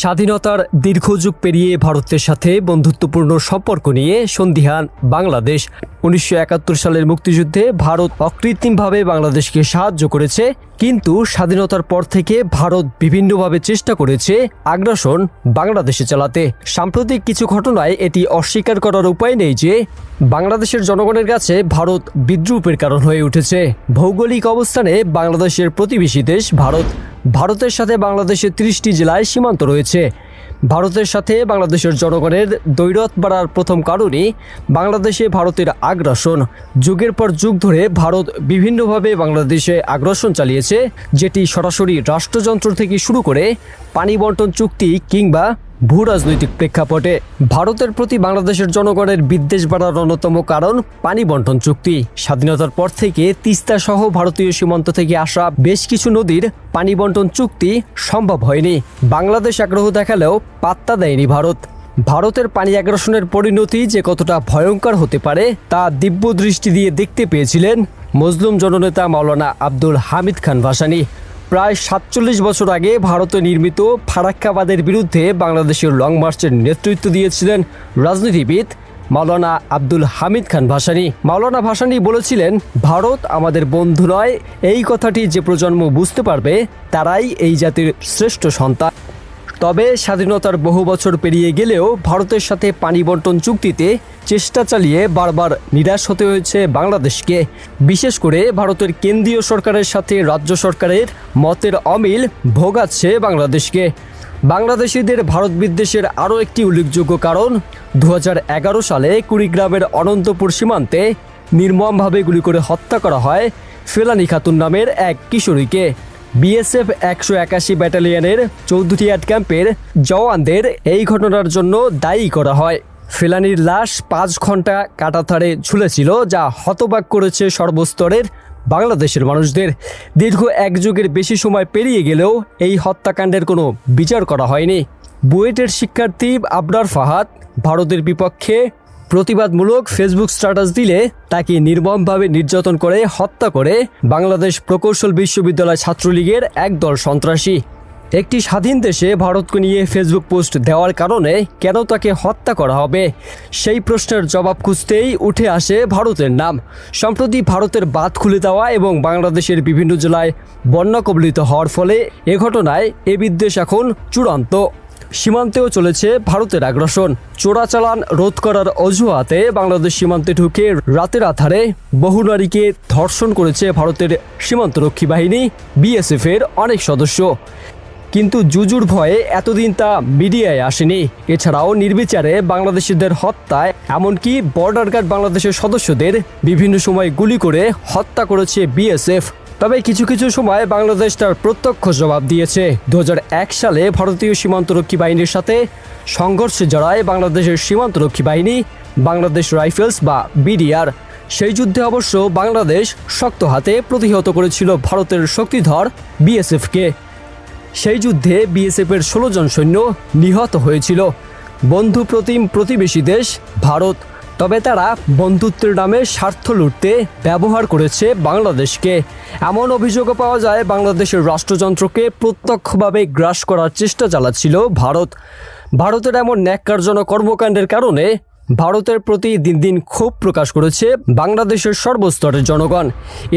স্বাধীনতার দীর্ঘযুগ পেরিয়ে ভারতের সাথে বন্ধুত্বপূর্ণ সম্পর্ক নিয়ে সন্দিহান বাংলাদেশ। উনিশশো একাত্তর সালের মুক্তিযুদ্ধে ভারত অকৃত্রিমভাবে বাংলাদেশকে সাহায্য করেছে, কিন্তু স্বাধীনতার পর থেকে ভারত বিভিন্নভাবে চেষ্টা করেছে আগ্রাসন বাংলাদেশে চালাতে। সাম্প্রতিক কিছু ঘটনায় এটি অস্বীকার করার উপায় নেই যে বাংলাদেশের জনগণের কাছে ভারত বিদ্রুপের কারণ হয়ে উঠেছে। ভৌগোলিক অবস্থানে বাংলাদেশের প্রতিবেশী দেশ ভারত। ভারতের সাথে বাংলাদেশের ত্রিশটি জেলায় সীমান্ত রয়েছে। ভারতের সাথে বাংলাদেশের জনগণের দৈরত বাড়ার প্রথম কারণই বাংলাদেশে ভারতের আগ্রাসন। যুগের পর যুগ ধরে ভারত বিভিন্নভাবে বাংলাদেশে আগ্রাসন চালিয়েছে, যেটি সরাসরি রাষ্ট্রযন্ত্র থেকে শুরু করে পানি বন্টন চুক্তি কিংবা ভূ রাজনৈতিক প্রেক্ষাপটে ভারতের প্রতি বাংলাদেশের জনগণের বিদ্বেষ বাড়ার অন্যতম কারণ পানি বন্টন চুক্তি। স্বাধীনতার পর থেকে তিস্তা সহ ভারতীয় সীমান্ত থেকে আসা বেশ কিছু নদীর পানি বন্টন চুক্তি সম্ভব হয়নি। বাংলাদেশ আগ্রহ দেখালেও পাত্তা দেয়নি ভারত। ভারতের পানি আগ্রাসনের পরিণতি যে কতটা ভয়ঙ্কর হতে পারে তা দিব্য দৃষ্টি দিয়ে দেখতে পেয়েছিলেন মজলুম জননেতা মাওলানা আব্দুল হামিদ খান ভাসানী। প্রায় সাতচল্লিশ বছর আগে ভারতে নির্মিত ফারাক্কাবাদের বিরুদ্ধে বাংলাদেশের লং মার্চের নেতৃত্ব দিয়েছিলেন রাজনীতিবিদ মাওলানা আব্দুল হামিদ খান ভাসানি। মাওলানা ভাসানি বলেছিলেন, ভারত আমাদের বন্ধু নয়, এই কথাটি যে প্রজন্ম বুঝতে পারবে, তারাই এই জাতির শ্রেষ্ঠ সন্তান। তবে স্বাধীনতার বহু বছর পেরিয়ে গেলেও ভারতের সাথে পানি বন্টন চুক্তিতে চেষ্টা চালিয়ে বারবার নিরাশ হতে হয়েছে বাংলাদেশকে। বিশেষ করে ভারতের কেন্দ্রীয় সরকারের সাথে রাজ্য সরকারের মতের অমিল ভোগাচ্ছে বাংলাদেশকে। বাংলাদেশিদের ভারত বিদ্বেষের আরও একটি উল্লেখযোগ্য কারণ, দু হাজার এগারো সালে কুড়িগ্রামের অনন্তপুর সীমান্তে নির্মমভাবে গুলি করে হত্যা করা হয় ফেলানি খাতুন নামের এক কিশোরীকে। বিএসএফ একশো একাশি ব্যাটালিয়নের চৌধুরীয়াট ক্যাম্পের জওয়ানদের এই ঘটনার জন্য দায়ী করা হয়। ফেলানির লাশ পাঁচ ঘণ্টা কাটাতারে ঝুলেছিল, যা হতবাক করেছে সর্বস্তরের বাংলাদেশের মানুষদের। দীর্ঘ এক যুগের বেশি সময় পেরিয়ে গেলেও এই হত্যাকাণ্ডের কোনো বিচার করা হয়নি। বুয়েটের শিক্ষার্থী আবরার ফাহাদ ভারতের বিপক্ষে প্রতিবাদমূলক ফেসবুক স্ট্যাটাস দিলে তাকে নির্মমভাবে নির্যাতন করে, হত্যা করে বাংলাদেশ প্রকৌশল বিশ্ববিদ্যালয় ছাত্রলীগের একদল সন্ত্রাসী। একটি স্বাধীন দেশে ভারতকে নিয়ে ফেসবুক পোস্ট দেওয়ার কারণে কেন তাকে হত্যা করা হবে? সেই প্রশ্নের জবাব খুঁজতেই উঠে আসে ভারতের নাম। সম্প্রতি ভারতের বাদ খুলে দেওয়া এবং বাংলাদেশের বিভিন্ন জেলায় বন্যা কবলিত হওয়ার ফলে এ ঘটনায় এ বিদ্বেষ এখন চূড়ান্ত। সীমান্তেও চলেছে ভারতের আগ্রাসন। চোরাচালান রোধ করার অজুহাতে বাংলাদেশ সীমান্তে ঢুকে রাতের আধারে বহু নারীকে ধর্ষণ করেছে ভারতের সীমান্তরক্ষী বাহিনী বিএসএফ এর অনেক সদস্য। কিন্তু জুজুর ভয়ে এতদিন তা মিডিয়ায় আসেনি। এছাড়াও নির্বিচারে বাংলাদেশিদের হত্যায়, এমনকি বর্ডার গার্ড বাংলাদেশের সদস্যদের বিভিন্ন সময় গুলি করে হত্যা করেছে বিএসএফ। তবে কিছু কিছু সময় বাংলাদেশ তার প্রত্যক্ষ জবাব দিয়েছে। দু হাজার এক সালে ভারতীয় সীমান্তরক্ষী বাহিনীর সাথে সংঘর্ষে জড়ায় বাংলাদেশের সীমান্তরক্ষী বাহিনী, বাংলাদেশ রাইফেলস বা বিডিআর। সেই যুদ্ধে অবশ্য বাংলাদেশ শক্ত হাতে প্রতিহত করেছিল ভারতের শক্তিধর বিএসএফকে। সেই যুদ্ধে বিএসএফের ষোলো জন সৈন্য নিহত হয়েছিল। বন্ধু প্রতিম প্রতিবেশী দেশ ভারত। তবে তারা বন্ধুত্বের নামে স্বার্থ লুটতে ব্যবহার করেছে বাংলাদেশকে। এমন অভিযোগও পাওয়া যায়, বাংলাদেশের রাষ্ট্রযন্ত্রকে প্রত্যক্ষভাবে গ্রাস করার চেষ্টা চালাচ্ছিল ভারত। ভারতের এমন ন্যাক্কারজনক কর্মকাণ্ডের কারণে ভারতের প্রতি দিন দিন ক্ষোভ প্রকাশ করেছে বাংলাদেশের সর্বস্তরের জনগণ।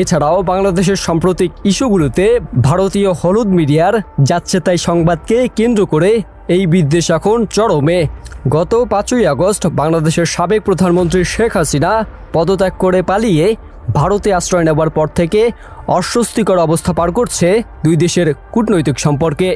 এছাড়াও বাংলাদেশের সাম্প্রতিক ইস্যুগুলোতে ভারতীয় হলুদ মিডিয়ার যাচ্ছে তাই সংবাদকে কেন্দ্র করে এই বিদ্বেষ এখন চরমে। গত পাঁচই আগস্ট বাংলাদেশের সাবেক প্রধানমন্ত্রী শেখ হাসিনা পদত্যাগ করে পালিয়ে ভারতে আশ্রয় নেওয়ার পর থেকে অস্বস্তিকর অবস্থা পার করছে দুই দেশের কূটনৈতিক সম্পর্কে।